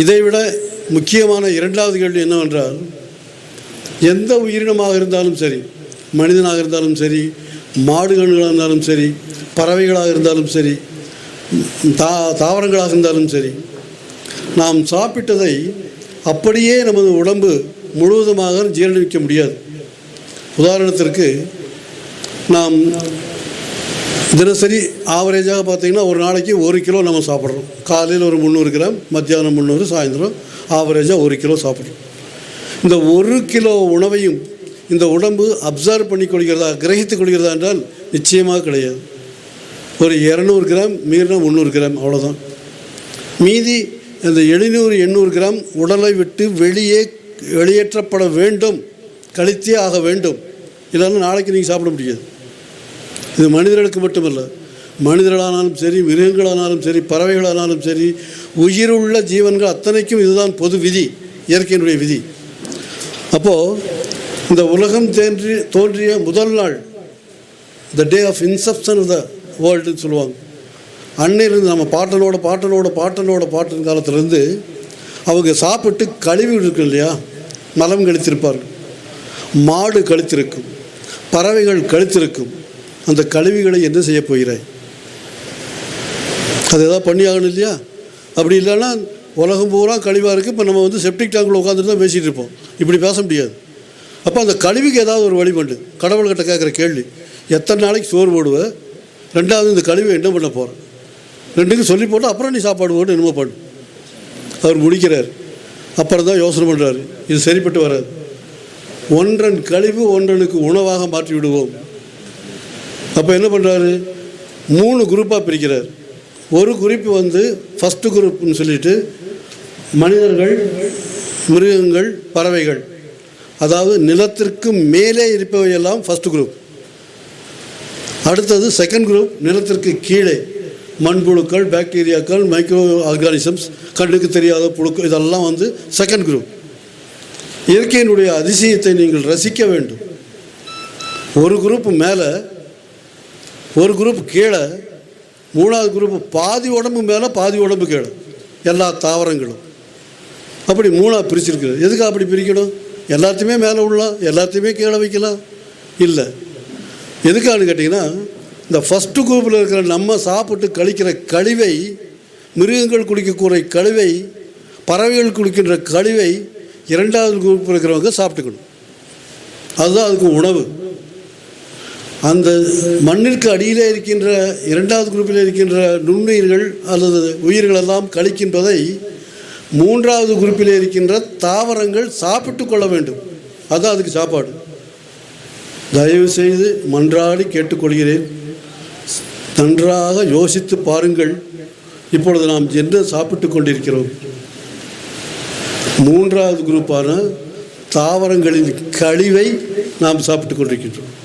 இதைவிட முக்கியமான இரண்டாவது கேள்வி என்னவென்றால் எந்த உயிரினமாக இருந்தாலும் சரி மனிதனாக இருந்தாலும் சரி மாடுகன்களாக இருந்தாலும் சரி பறவைகளாக இருந்தாலும் சரி தா தாவரங்களாக இருந்தாலும் சரி நாம் சாப்பிட்டதை அப்படியே நமது உடம்பு முழுவதுமாக ஜீரணிக்க முடியாது. உதாரணத்திற்கு நாம் தினசரி ஆவரேஜாக பார்த்தீங்கன்னா ஒரு நாளைக்கு ஒரு கிலோ நம்ம சாப்பிட்றோம். காலையில் ஒரு முந்நூறு கிராம் மத்தியானம் முந்நூறு சாயந்தரம் ஆவரேஜாக ஒரு கிலோ சாப்பிட்றோம். இந்த ஒரு கிலோ உணவையும் இந்த உடம்பு அப்சர்வ் பண்ணி கொள்கிறதா கிரகித்து கொள்கிறதா என்றால் நிச்சயமாக கிடையாது. ஒரு இரநூறு கிராம் மீறினா முந்நூறு கிராம் அவ்வளோதான் மீதி இந்த எழுநூறு எண்ணூறு கிராம் உடலை விட்டு வெளியே வெளியேற்றப்பட வேண்டும் கழித்தே ஆக வேண்டும். இல்லைன்னா நாளைக்கு நீங்கள் சாப்பிட முடியாது. இது மனிதர்களுக்கு மட்டுமல்ல மனிதர்களானாலும் சரி மிருகங்களானாலும் சரி பறவைகளானாலும் சரி உயிருள்ள ஜீவன்கள் அத்தனைக்கும் இதுதான் பொது விதி இயற்கையினுடைய விதி. அப்போது இந்த உலகம் தோன்றி தோன்றிய முதல் நாள் the day of inception of the வேர்ல்டுன்னு சொல்லுவாங்க. அன்னையிலேருந்து நம்ம பாட்டனோட பாட்டனோட பாட்டனோட பாட்டன் காலத்துலேருந்து அவங்க சாப்பிட்டு கழுவி இருக்கு இல்லையா? மலம் கழித்திருப்பார்கள். மாடு கழித்திருக்கும். பறவைகள் கழித்திருக்கும். அந்த கழிவுகளை என்ன செய்ய போகிறாய்? அது எதாவது பண்ணி ஆகணும் இல்லையா? அப்படி இல்லைன்னா உலகம் பூரா கழிவாக இருக்குது இப்போ நம்ம வந்து செப்டிக் டேங்கில் உட்காந்துட்டு தான் பேசிகிட்டு இருப்போம். இப்படி பேச முடியாது. அப்போ அந்த கழிவுக்கு ஏதாவது ஒரு வழிபண்டு கடவுள்கிட்ட கேட்குற கேள்வி எத்தனை நாளைக்கு சோறு போடுவேன் ரெண்டாவது இந்த கழிவை என்ன பண்ண போகிறேன் ரெண்டுக்கும் சொல்லி போட்டு அப்புறம் நீ சாப்பாடு போட்டு என்னமோ பண்ணு. அவர் முடிக்கிறார். அப்புறம் தான் யோசனை பண்ணுறாரு இது சரிப்பட்டு வராது. ஒன்றன் கழிவு ஒன்றனுக்கு உணவாக மாற்றி விடுவோம் அப்போ என்ன பண்ணுறாரு மூணு குரூப்பாக பிரிக்கிறார். ஒரு குறிப்பு வந்து ஃபஸ்ட்டு குரூப்னு சொல்லிட்டு மனிதர்கள் மிருகங்கள் பறவைகள். அதாவது நிலத்திற்கு மேலே இருப்பவையெல்லாம் ஃபஸ்ட்டு குரூப் அடுத்தது செகண்ட் குரூப் நிலத்திற்கு கீழே. மண்புழுக்கள் பாக்டீரியாக்கள் மைக்ரோ ஆர்கானிசம்ஸ் கண்ணுக்கு தெரியாத புழுக்கள் இதெல்லாம் வந்து செகண்ட் குரூப் இயற்கையினுடைய அதிசயத்தை நீங்கள் ரசிக்க வேண்டும். ஒரு குரூப் மேலே ஒரு குரூப் கீழே மூணாவது குரூப் பாதி உடம்பு மேலே பாதி உடம்பு கீழே. எல்லா தாவரங்களும். அப்படி மூணாக பிரிச்சிருக்குது. எதுக்கு அப்படி பிரிக்கணும்? எல்லாத்தையுமே மேலே விடலாம் எல்லாத்தையுமே கீழே வைக்கலாம். இல்லை. எதுக்கான்னு கேட்டிங்கன்னா இந்த ஃபஸ்ட்டு குரூப்பில் இருக்கிற நம்ம சாப்பிட்டு கழிக்கிற கழிவை மிருகங்கள் குடிக்கக்கூடிய கழிவை பறவைகள் குடிக்கின்ற கழிவை இரண்டாவது குரூப்பில் இருக்கிறவங்க சாப்பிட்டுக்கணும். அதுதான் அதுக்கு உணவு. அந்த மண்ணிற்கு அடியிலே இருக்கின்ற இரண்டாவது குரூப்பில் இருக்கின்ற நுண்ணுயிர்கள் அல்லது உயிர்களெல்லாம் கழிக்கின்றதை மூன்றாவது குரூப்பில் இருக்கின்ற தாவரங்கள் சாப்பிட்டு கொள்ள வேண்டும். அதுதான் அதுக்கு சாப்பாடு. தயவு செய்து மன்றாடி கேட்டுக்கொள்கிறேன். நன்றாக யோசித்து பாருங்கள். இப்பொழுது நாம் என்ன சாப்பிட்டு கொண்டிருக்கிறோம்? மூன்றாவது குரூப்பான தாவரங்களின் கழிவை நாம் சாப்பிட்டு கொண்டிருக்கின்றோம்.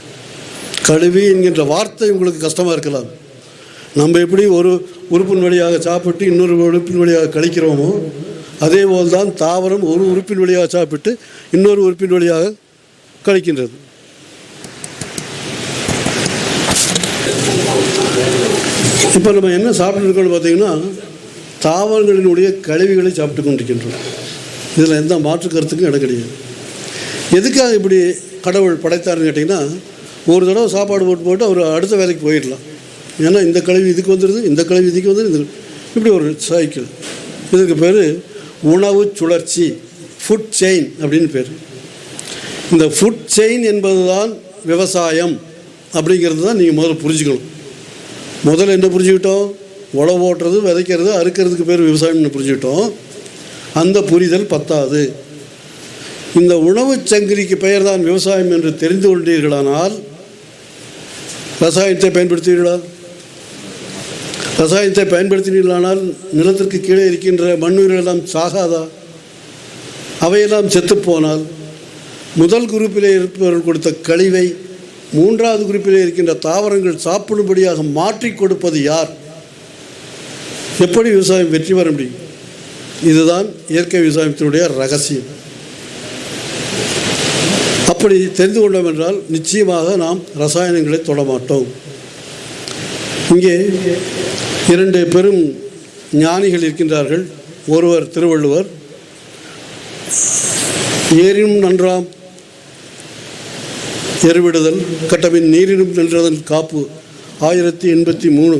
கழுவி என்கின்ற வார்த்தை உங்களுக்கு கஷ்டமாக இருக்கலாம். நம்ம எப்படி ஒரு உறுப்பின் வழியாக சாப்பிட்டு இன்னொரு உறுப்பின் வழியாக கழிக்கிறோமோ அதே போல் தான் தாவரம் ஒரு உறுப்பின் வழியாக சாப்பிட்டு இன்னொரு உறுப்பின் வழியாக கழிக்கின்றது. இப்போ நம்ம என்ன சாப்பிட்டுருக்கோம்னு பார்த்தீங்கன்னா தாவரங்களினுடைய கழிவுகளை சாப்பிட்டு கொண்டிருக்கின்றோம். இதில் எந்த மாற்று கருத்துக்கும் இடம் கிடையாது. எதுக்காக இப்படி கடவுள் படைத்தாருன்னு கேட்டிங்கன்னா ஒரு தடவை சாப்பாடு போட்டு போட்டு அவர் அடுத்த வேலைக்கு போயிடலாம். ஏன்னா இந்த கழிவு இதுக்கு வந்துடுது இந்த கழிவு இதுக்கு வந்துடுது இப்படி ஒரு சைக்கிள் இதுக்கு பேர் உணவு சுழற்சி ஃபுட் செயின் அப்படின்னு பேர். இந்த ஃபுட் செயின் என்பது தான் விவசாயம் அப்படிங்கிறது தான் நீங்கள் முதல்ல புரிஞ்சுக்கணும். முதல்ல என்ன புரிஞ்சுக்கிட்டோம்? உழவு ஓட்டுறது விதைக்கிறது அறுக்கிறதுக்கு பேர் விவசாயம்னு புரிஞ்சுக்கிட்டோம். அந்த புரிதல் பத்தாது. இந்த உணவுச் சங்கிலிக்கு பெயர் தான் விவசாயம் என்று தெரிந்து கொண்டீர்களானால் ரசாயனத்தை பயன்படுத்துவீர்களா ரசாயனத்தை பயன்படுத்தினீர்களானால் நிலத்திற்கு கீழே இருக்கின்ற மண்ணுயிரெல்லாம் சாகாதா? அவையெல்லாம் செத்துப்போனால் முதல் குறிப்பிலே இருப்பவர்கள் கொடுத்த கழிவை மூன்றாவது குறிப்பிலே இருக்கின்ற தாவரங்கள் சாப்பிடும்படியாக மாற்றி கொடுப்பது யார்? எப்படி விவசாயம் வெற்றி பெற முடியும்? இதுதான் இயற்கை விவசாயத்தினுடைய ரகசியம். அப்படி தெரிந்து கொண்டோம் என்றால் நிச்சயமாக நாம் ரசாயனங்களை தொடமாட்டோம். இங்கே இரண்டு பெரும் ஞானிகள் இருக்கின்றார்கள். ஒருவர் திருவள்ளுவர் ஏரினும் நன்றாம் எருவிடுதல் கட்டவின் நீரினும் நின்றதன் காப்பு ஆயிரத்தி எண்பத்தி மூணு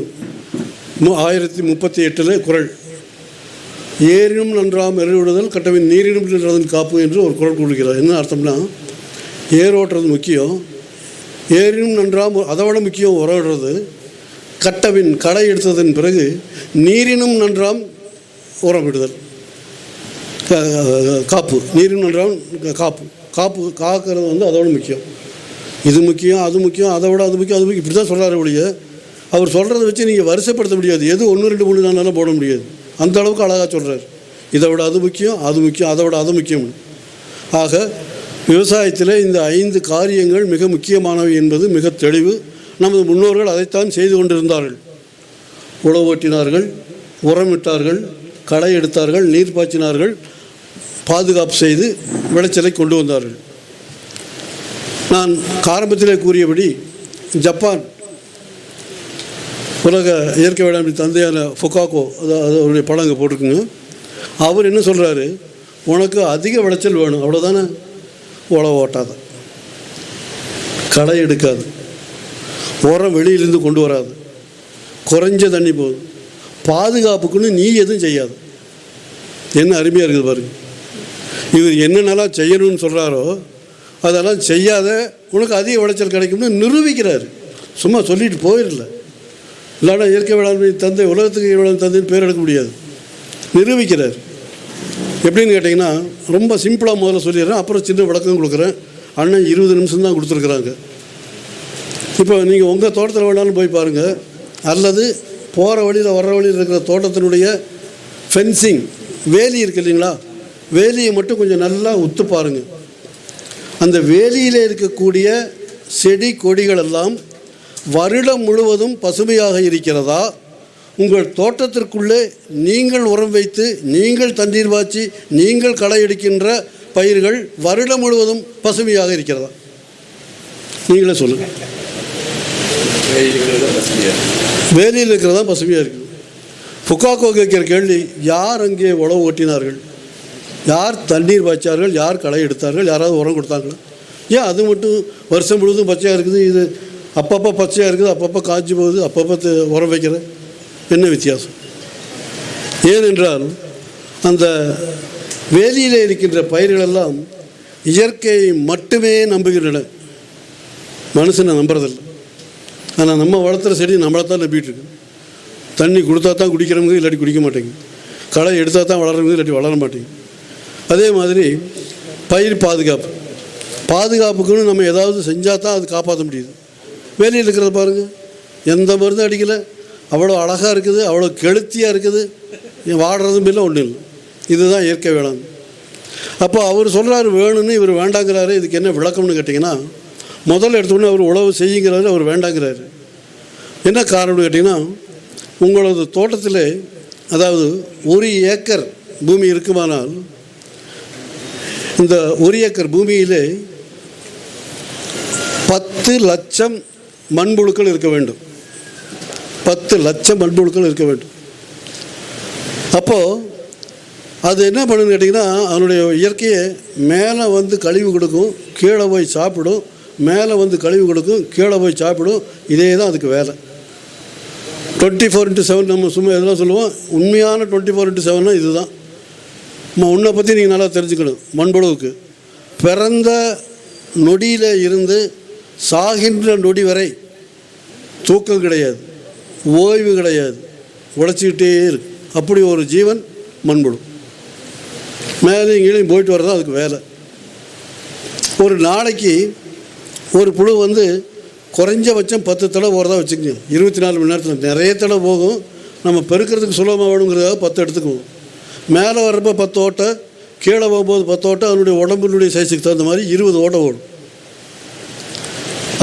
ஆயிரத்தி முப்பத்தி எட்டில் குறள் ஏரினும் நன்றாம் எருவிடுதல் கட்டவின் நீரினும் நின்றதன் காப்பு என்று ஒரு குறள் கொடுக்கிறார் என்ன அர்த்தம்னா ஏர் ஓட்டுறது முக்கியம். ஏரினும் நன்றாம் அதை விட முக்கியம் உறவிடுறது கட்டவின் கடை எடுத்ததன் பிறகு நீரினும் நன்றாம் உரமிடுதல் காப்பு. நீரினும் நன்றாம் காப்பு. காப்பு காக்கிறது வந்து அதோட முக்கியம். இது முக்கியம் அது முக்கியம் அதை விட அது முக்கியம் அது முக்கியம். இப்படி தான் சொல்கிறாரு ஒழிய அவர் சொல்கிறத வச்சு நீங்கள் வரிசைப்படுத்த முடியாது. எது ஒன்று ரெண்டு மூணு நாளாலும் போட முடியாது. அந்த அளவுக்கு அழகாக சொல்கிறார் இதை விட அது முக்கியம் அது முக்கியம் அதை விட அது முக்கியம் ஆக விவசாயத்தில் இந்த ஐந்து காரியங்கள் மிக முக்கியமானவை என்பது மிக தெளிவு. நமது முன்னோர்கள் அதைத்தான் செய்து கொண்டிருந்தார்கள். உழவு ஓட்டினார்கள் உரமிட்டார்கள் களை எடுத்தார்கள் நீர் பாய்ச்சினார்கள் பாதுகாப்பு செய்து விளைச்சலை கொண்டு வந்தார்கள். நான் ஆரம்பத்திலே கூறியபடி ஜப்பான் உலக இயற்கை வேளாண்மை தந்தையான ஃபொக்காக்கோ அதாவது அவருடைய படம் அங்கே போட்டிருக்குங்க. அவர் என்ன சொல்கிறாரு உனக்கு அதிக விளைச்சல் வேணும் அவ்வளோதானே உழவு ஓட்டாது. களை எடுக்காது. உரம் வெளியிலேருந்து கொண்டு வராது. குறைஞ்ச தண்ணி போதும். பாதுகாப்புக்குன்னு நீ எதுவும் செய்யாது. என்ன அருமையாக இருக்குது பாருங்க. இவர் என்னென்னலாம் செய்யணும்னு சொல்கிறாரோ அதெல்லாம் செய்யாத உனக்கு அதிக விளைச்சல் கிடைக்கும்னு நிரூபிக்கிறாரு. சும்மா சொல்லிட்டு போயிடல. இல்லைன்னா இயற்கை வேளாண்மை தந்தை உலகத்துக்கு இயற்கை வேளாண்மை தந்தைன்னு பேர் எடுக்க முடியாது. நிரூபிக்கிறார். எப்படின்னு கேட்டிங்கன்னா ரொம்ப சிம்பிளாக முதல்ல சொல்லிடுறேன் அப்புறம் சின்ன விளக்கம் கொடுக்குறேன். அண்ணன் இருபது நிமிஷம் தான் கொடுத்துருக்குறாங்க. இப்போ நீங்கள் உங்கள் தோட்டத்தில் வேணாலும் போய் பாருங்கள் அல்லது போகிற வழியில் வர்ற வழியில் இருக்கிற தோட்டத்தினுடைய ஃபென்சிங் வேலி இருக்கு இல்லைங்களா? வேலியை மட்டும் கொஞ்சம் நல்லா உத்து பாருங்கள் அந்த வேலியில் இருக்கக்கூடிய செடி கொடிகள் எல்லாம் வருடம் முழுவதும் பசுமையாக இருக்கிறதா? உங்கள் தோட்டத்திற்குள்ளே நீங்கள் உரம் வைத்து நீங்கள் தண்ணீர் பாய்ச்சி நீங்கள் களை எடுக்கின்ற பயிர்கள் வருடம் முழுவதும் பசுமையாக இருக்கிறதா? நீங்களே சொல்லுங்கள் வேலியில் இருக்கிறதா பசுமையாக இருக்குது? புக்காக்கோ கேட்கிற கேள்வி யார் அங்கே உழவு ஓட்டினார்கள்? யார் தண்ணீர் பாய்ச்சார்கள்? யார் களை எடுத்தார்கள்? யாராவது உரம் கொடுத்தாங்களா? ஏன் அது மட்டும் வருஷம் முழுவதும் பச்சையாக இருக்குது? இது அப்பப்போ பச்சையாக இருக்குது அப்பப்போ காய்ச்சி போகுது அப்பப்போ உரம் வைக்கிறேன் என்ன வித்தியாசம்? ஏனென்றால் அந்த வேலியில் இருக்கின்ற பயிர்களெல்லாம் இயற்கையை மட்டுமே நம்புகின்றன. மனுஷனை நம்புறதில்லை. ஆனால் நம்ம வளர்த்துற செடி நம்மளை தான் நம்பிட்டு இருக்கு. தண்ணி கொடுத்தா தான் குடிக்கிறவங்க இல்லாட்டி குடிக்க மாட்டேங்குது. களை எடுத்தால் தான் வளர்றவங்க இல்லாட்டி வளர மாட்டேங்குது. அதே மாதிரி பயிர் பாதுகாப்பு. பாதுகாப்புக்குன்னு நம்ம ஏதாவது செஞ்சால் தான் அது காப்பாற்ற முடியுது. வேலியில் இருக்கிறத பாருங்கள் எந்த மருந்தும் அடிக்கலை. அவ்வளோ அழகாக இருக்குது அவ்வளோ கெளுத்தியாக இருக்குது. வாடுறதும் இல்லை ஒன்றும் இல்லை இதுதான் இயற்கை வேளாண். அப்போ அவர் சொல்கிறார் வேணும்னு இவர் வேண்டாங்கிறாரு. இதுக்கு என்ன விளக்கம்னு கேட்டிங்கன்னா முதல்ல எடுத்தோடனே அவர் உழவு செய்யுங்கிறாரு அவர் வேண்டாங்கிறாரு. என்ன காரணம்னு கேட்டிங்கன்னா உங்களது தோட்டத்தில் அதாவது ஒரு ஏக்கர் பூமி இருக்குமானால் இந்த ஒரு ஏக்கர் பூமியிலே பத்து லட்சம் மண்புழுக்கள் இருக்க வேண்டும். பத்து லட்சம் மண்புழுக்கள் இருக்க வேண்டும். அப்போது அது என்ன பண்ணுன்னு கேட்டிங்கன்னா அதனுடைய இயற்கையை மேலே வந்து கழிவு கொடுக்கும் கீழே போய் சாப்பிடும் மேலே வந்து கழிவு கொடுக்கும் கீழே போய் சாப்பிடும் இதே தான் அதுக்கு வேலை. டுவெண்ட்டி ஃபோர் இன்ட்டு செவன் நம்ம சும்மா எதெல்லாம் சொல்லுவோம். உண்மையான டுவெண்ட்டி ஃபோர் இன்ட்டு செவன்னா இதுதான். நம்ம உன்னை பற்றி நீங்கள் நல்லா தெரிஞ்சுக்கணும் மண்புழுவுக்கு. பிறந்த நொடியில் இருந்து சாகின்ற நொடி வரை தூக்கம் கிடையாது. ஓய்வு கிடையாது. உழைச்சிக்கிட்டே இருக்கு அப்படி ஒரு ஜீவன் மண்படும் மேலேயும் கீழே போயிட்டு வர்றது அதுக்கு வேலை. ஒரு நாளைக்கு ஒரு புழு வந்து குறைஞ்சபட்சம் பத்து தடவை போகிறதா வச்சுக்கோங்க. இருபத்தி நாலு மணி நேரத்தில் நிறைய தடவை போகும். நம்ம பெருக்கிறதுக்கு சுலபமாக வேணுங்கிறதாக பத்து எடுத்துக்குவோம். மேலே வர்றப்போ பத்து ஓட்டை கீழே போகும்போது பத்து ஓட்டை அதனுடைய உடம்பினுடைய சைஸுக்கு தகுந்த மாதிரி இருபது ஓட்டை ஓடும்.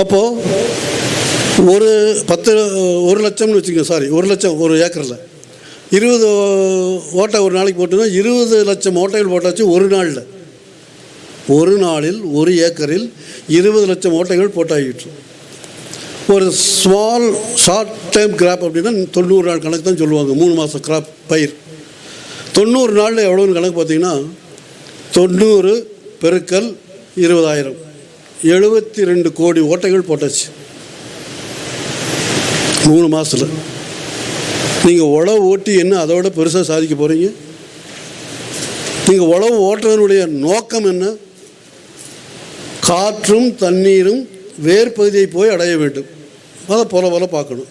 அப்போது ஒரு பத்து ஒரு லட்சம்னு வச்சுக்கோங்க சாரி ஒரு லட்சம் ஒரு ஏக்கரில். இருபது ஓட்டை ஒரு நாளைக்கு போட்டுன்னா இருபது லட்சம் ஓட்டைகள் போட்டாச்சு ஒரு நாளில். ஒரு நாளில் ஒரு ஏக்கரில் இருபது லட்சம் ஓட்டைகள் போட்டாகிட்டு ஒரு ஸ்மால் ஷார்ட் டைம் கிராப் அப்படின்னா தொண்ணூறு நாள் கணக்கு தான் சொல்லுவாங்க மூணு மாதம் கிராப் பயிர். தொண்ணூறு நாளில் எவ்வளோன்னு கணக்கு பார்த்தீங்கன்னா தொண்ணூறு பெருக்கல் இருபதாயிரம். எழுபத்தி ரெண்டு கோடி ஓட்டைகள் போட்டாச்சு. மூணு மாதத்தில் நீங்கள் உழவு ஓட்டி என்ன அதோட பெருசாக சாதிக்க போகிறீங்க நீங்கள் உழவு ஓட்டுறதனுடைய நோக்கம் என்ன? காற்றும் தண்ணீரும் வேர்பகுதியை போய் அடைய வேண்டும். அதை போல போல பார்க்கணும்.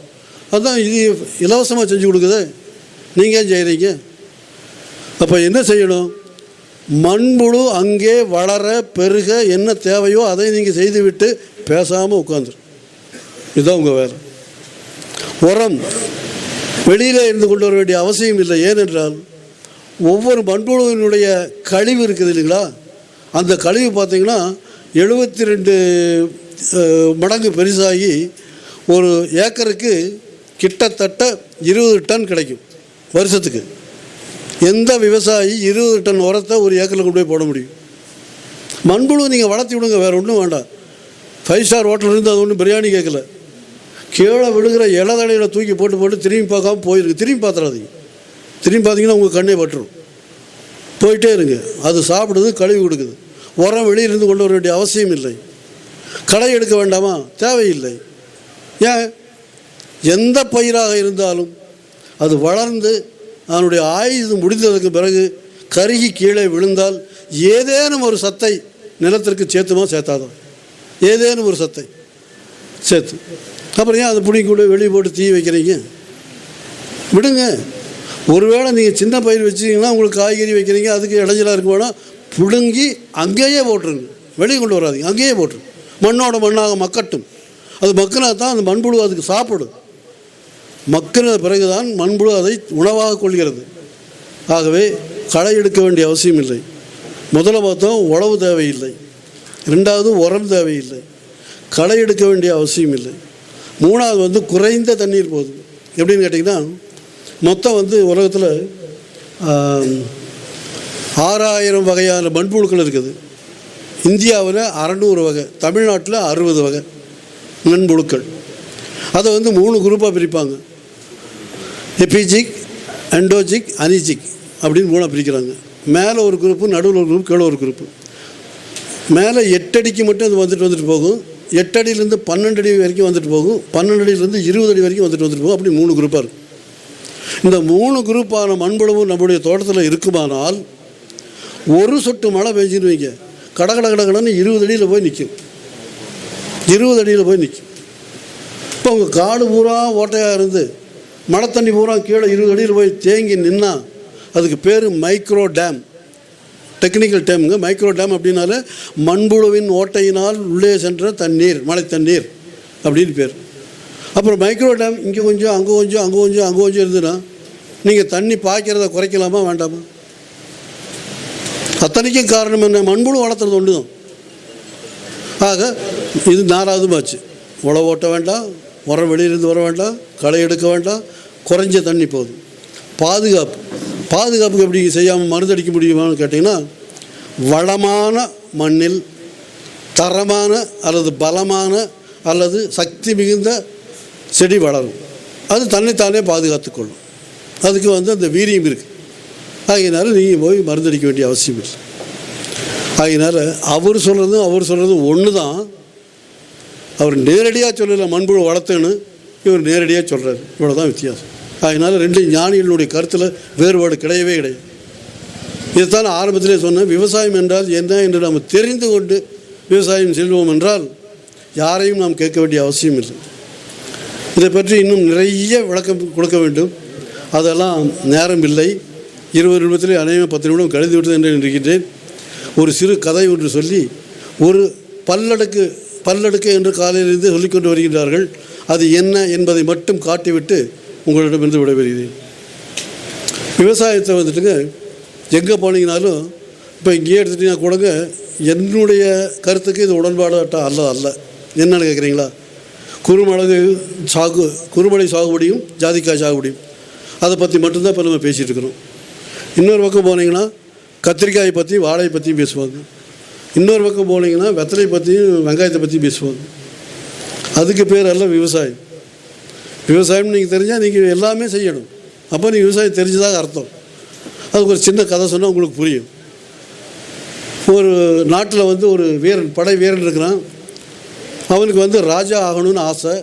அதுதான் இது இலவசமாக செஞ்சு கொடுக்குதே. நீங்கள் ஏன் செய்கிறீங்க அப்போ என்ன செய்யணும்? மண்புழு அங்கே வளர பெருக என்ன தேவையோ அதை நீங்கள் செய்துவிட்டு பேசாமல் உட்காந்துரு. இதுதான் உங்கள் வேலை. உரம் வெளியில் இருந்து கொண்டு வர வேண்டிய அவசியம் இல்லை. ஏனென்றால் ஒவ்வொரு மண்புழுவினுடைய கழிவு இருக்குது இல்லைங்களா? அந்த கழிவு பார்த்தீங்கன்னா எழுபத்தி ரெண்டு மடங்கு பெருசாகி ஒரு ஏக்கருக்கு கிட்டத்தட்ட இருபது டன் கிடைக்கும் வருஷத்துக்கு. எந்த விவசாயி இருபது டன் உரத்தை ஒரு ஏக்கரில் கொண்டு போய் போட முடியும்? மண்புழு நீங்கள் வளர்த்தி விடுங்க வேறு ஒன்றும் வேண்டாம். ஃபைவ் ஸ்டார் ஹோட்டல் இருந்து அது ஒன்றும் பிரியாணி கேட்கல. கீழே விழுகிற இலதடையில் தூக்கி போட்டு போட்டு திரும்பி பார்க்காம போயிருக்கு. திரும்பி பார்த்துறாதீங்க. திரும்பி பார்த்தீங்கன்னா உங்கள் கண்ணே பட்டுரும். போயிட்டே இருங்க. அது சாப்பிடுது கழுவி கொடுக்குது. உரம் வெளியிலிருந்து கொண்டு வர வேண்டிய அவசியம் இல்லை. களை எடுக்க வேண்டாமா? தேவையில்லை. ஏன்? எந்த பயிராக இருந்தாலும் அது வளர்ந்து அதனுடைய ஆயுது முடிந்ததுக்கு பிறகு கருகி கீழே விழுந்தால் ஏதேனும் ஒரு சத்தை நிலத்திற்கு சேர்த்துமா சேர்த்தாதான் ஏதேனும் ஒரு சத்தை சேர்த்து அப்புறம் ஏன் அதை பிடிங்கி வெளியே போட்டு தீ வைக்கிறீங்க? விடுங்க. ஒருவேளை நீங்கள் சின்ன பயிர் வச்சிங்கன்னா உங்களுக்கு காய்கறி வைக்கிறீங்க அதுக்கு இடைஞ்சலாக இருக்கும் வேணால் பிடுங்கி அங்கேயே போட்டுருங்க. வெளியே கொண்டு வராதீங்க அங்கேயே போட்டுருங்க. மண்ணோட மண்ணாக மக்கட்டும். அது மக்கினா தான் அந்த மண்புழு அதுக்கு சாப்பிடும். மக்கின பிறகுதான் மண்புழு அதை உணவாக கொள்கிறது. ஆகவே களை எடுக்க வேண்டிய அவசியம் இல்லை. முதல்ல பார்த்தோம் உழவு தேவையில்லை. ரெண்டாவது உரம் தேவையில்லை. களை எடுக்க வேண்டிய அவசியம் இல்லை. மூணாவது வந்து குறைந்த தண்ணீர் போதும். எப்படின்னு கேட்டிங்கன்னா மொத்தம் வந்து உலகத்தில் ஆறாயிரம் வகையான மண்புழுக்கள் இருக்குது. இந்தியாவில் அறநூறு வகை தமிழ்நாட்டில் அறுபது வகை மண்புழுக்கள் அதை வந்து மூணு குரூப்பாக பிரிப்பாங்க. எபிஜிக் அண்டோஜிக் அனிஜிக் அப்படின்னு மூணாக பிரிக்கிறாங்க. மேலே ஒரு குரூப்பு நடுவில் ஒரு குரூப் கீழே ஒரு குரூப்பு மேலே எட்டடிக்கு மட்டும் அது வந்துட்டு வந்துட்டு போகும். எட்டு அடியிலேருந்து பன்னெண்டு அடி வரைக்கும் வந்துட்டு போகும். பன்னெண்டு அடியிலேருந்து இருபது அடி வரைக்கும் வந்துட்டு வந்துட்டு போகும். அப்படி மூணு குரூப்பாக இருக்கும். இந்த மூணு குரூப்பான மண்புழவும் நம்முடைய தோட்டத்தில் இருக்குமானால் ஒரு சொட்டு மழை பெஞ்சுன்னு வைங்க. கடை கடை கடகடன்னு இருபது அடியில் போய் நிற்கும் இருபது அடியில் போய் நிற்கும் இப்போ உங்கள் காடு பூரா ஓட்டையாக இருந்து மழை தண்ணி பூரா கீழே இருபது அடியில் போய் தேங்கி நின்னா அதுக்கு பேர் மைக்ரோ டேம். டெக்னிக்கல் டேமுங்க மைக்ரோ டேம் அப்படின்னாலே மண்புழுவின் ஓட்டையினால் உள்ளே சென்ற தண்ணீர் மழை தண்ணீர் அப்படின்னு பேர். அப்புறம் மைக்ரோ டேம் இங்கே கொஞ்சம் அங்கே கொஞ்சம் அங்கே கொஞ்சம் அங்கே கொஞ்சம் இருந்துன்னா நீங்கள் தண்ணி பாய்க்கிறத குறைக்கலாமா வேண்டாமா? அத்தனைக்கும் காரணம் என்ன? மண்புழு வளர்த்துறது ஒன்று தான் ஆக இது நாலாவது மாச்சு உழவு ஓட்ட வேண்டாம் உரம் வெளியிலிருந்து வர வேண்டாம் களை எடுக்க வேண்டாம் குறைஞ்ச தண்ணி போதும். பாதுகாப்பு. பாதுகாப்புக்கு எப்படி செய்யாமல் மருந்தடிக்க முடியுமான்னு கேட்டிங்கன்னா வளமான மண்ணில் தரமான அல்லது பலமான அல்லது சக்தி மிகுந்த செடி வளரும். அது தன்னைத்தானே பாதுகாத்துக்கொள்ளும் அதுக்கு வந்து அந்த வீரியம் இருக்குது ஆகையினால நீங்கள் போய் மருந்தடிக்க வேண்டிய அவசியம் இல்லை. ஆகையினால அவர் சொல்கிறதும் அவர் சொல்கிறதும் ஒன்று தான் அவர் நேரடியாக சொல்லலை மண்புழு வளர்த்துன்னு இவர் நேரடியாக சொல்கிறார் இவ்வளோ தான் வித்தியாசம். அதனால் ரெண்டு ஞானிகளுடைய கருத்தில் வேறுபாடு கிடையவே கிடையாது. இதுதான் ஆரம்பத்திலே சொன்னேன். விவசாயம் என்றால் என்ன என்று நாம் தெரிந்து கொண்டு விவசாயம் செல்வோம் என்றால் யாரையும் நாம் கேட்க வேண்டிய அவசியம் இல்லை. இதை பற்றி இன்னும் நிறைய விளக்கம் கொடுக்க வேண்டும். அதெல்லாம் நேரம் இல்லை. இருபது நிமிடத்திலே அநேகம் பத்து நிமிடம் கழிந்து விட்டது என்று நினைக்கின்றேன். ஒரு சிறு கதை ஒன்று சொல்லி ஒரு பல்லடுக்கு பல்லடுக்கு என்று காலையிலிருந்து சொல்லிக்கொண்டு வருகின்றார்கள். அது என்ன என்பதை மட்டும் காட்டிவிட்டு உங்களிடமிருந்து விடைபெறுகிறேன். விவசாயத்தை வந்துட்டுங்க எங்கே போனீங்கனாலும் இப்போ இங்கேயே எடுத்துட்டீங்கன்னா கூடங்க என்னுடைய கருத்துக்கு இது உடன்பாடாட்டம் அல்ல அல்ல. என்னன்னு கேட்குறீங்களா குறுமிளகு சாகு குறுமலை சாகுபடியும் ஜாதிக்காய் சாகுபடியும். அதை பற்றி மட்டும்தான் இப்போ நம்ம பேசிகிட்டு இருக்கிறோம். இன்னொரு பக்கம் போனீங்கன்னா கத்திரிக்காயை பற்றி வாழையை பற்றியும் பேசுவாங்க. இன்னொரு பக்கம் போனீங்கன்னா வெத்தலை பற்றியும் வெங்காயத்தை பற்றியும் பேசுவாங்க. அதுக்கு பேர் அல்ல விவசாயம். விவசாயம் நீங்கள் தெரிஞ்சால் நீங்கள் எல்லாமே செய்யணும். அப்போ நீங்கள் விவசாயம் தெரிஞ்சதாக அர்த்தம். அதுக்கு ஒரு சின்ன கதை சொன்னால் உங்களுக்கு புரியும். ஒரு நாட்டில் வந்து ஒரு வீரன் படை வீரன் இருக்கிறான். அவனுக்கு வந்து ராஜா ஆகணும்னு ஆசை.